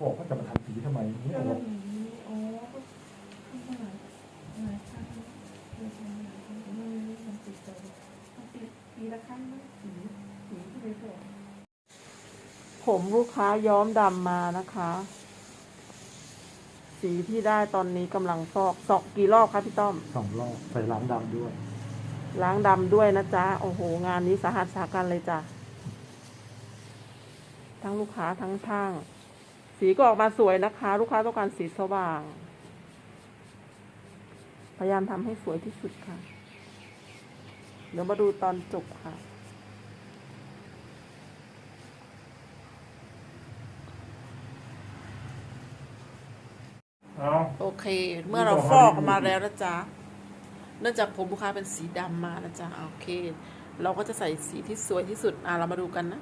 บอกว่าจะมาทำสีทำไมนี่แล้วบอกอย่างนี้อ๋อก็ทำหลายหลายครั้งเลยทำหลายครั้งไม่ไม่ทำติดต่อทำปีปีละครั้งนะสีสีที่เลยบอกผมลูกค้าย้อมดำมานะคะ สีที่ได้ตอนนี้กำลังฟอกสอกกี่รอบคะพี่ต้อมสองรอบใส่ล้างดำด้วย ล้างดำด้วยนะจ๊ะ โอ้โห งานนี้สาหัสสากันเลยจ้ะ ทั้งลูกค้าทั้งช่าง สีก็ออกมาสวยนะคะ ลูกค้าต้องการสีสว่าง พยายามทำให้สวยที่สุดค่ะ เดี๋ยวมาดูตอนจบค่ะเอาโอเค เมื่อเราฟอกออกมาแล้วนะจ๊ะ เนื่องจากผมลูกค้าเป็นสีดำมานะจ๊ะอะโอเค เราก็จะใส่สีที่สวยที่สุด อะ เรามาดูกันนะ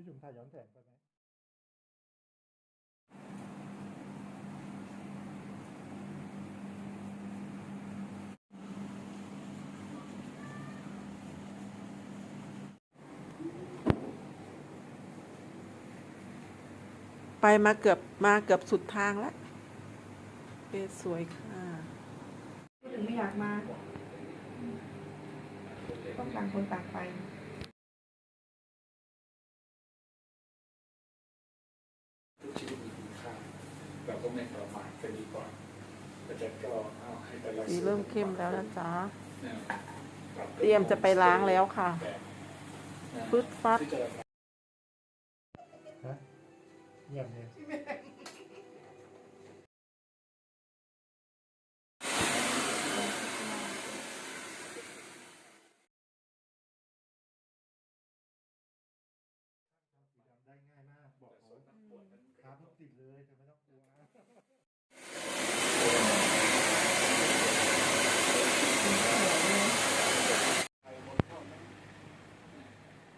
พี่จุ๋มถ่ายย้อนแสงไปไหมไปมาเกือบมาเกือบสุดทางแล้วเอะสวยค่ะพูดถึงไม่อยากมา ต้องต่างคนต่างไป ก็ไม่ประมาทกันดีกว่าแต่จะก็เอาให้แต่ละสีเริ่มเข้มแล้วนะจ๊ะเนี่ยปบเตรียมจะไปล้างแล้วค่ะแบบนะฟึดฟัดที่จะฮะเงียบเนี่ยสีดำได้ง่ายมาก บอกเขาครับรถติดเลยเธอไม่ต้องกลัว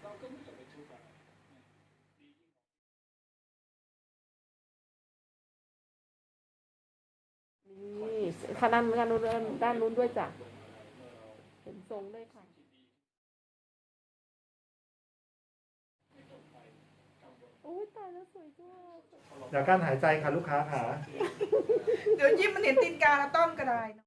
เรา ก็ไม่ต้องไปทุกข์อะไรนี่ขนาดด้านนู้นด้านนู้นด้วยจ้ะเห็นทรงด้วยค่ะโอ้ยตายแล้วสวยจังอย่ากั้นหายใจค่ะลูกค้าค่ะ เดี๋ยวยิ้มมันเห็นตีนกาแล้วต้องกระไดเนอะ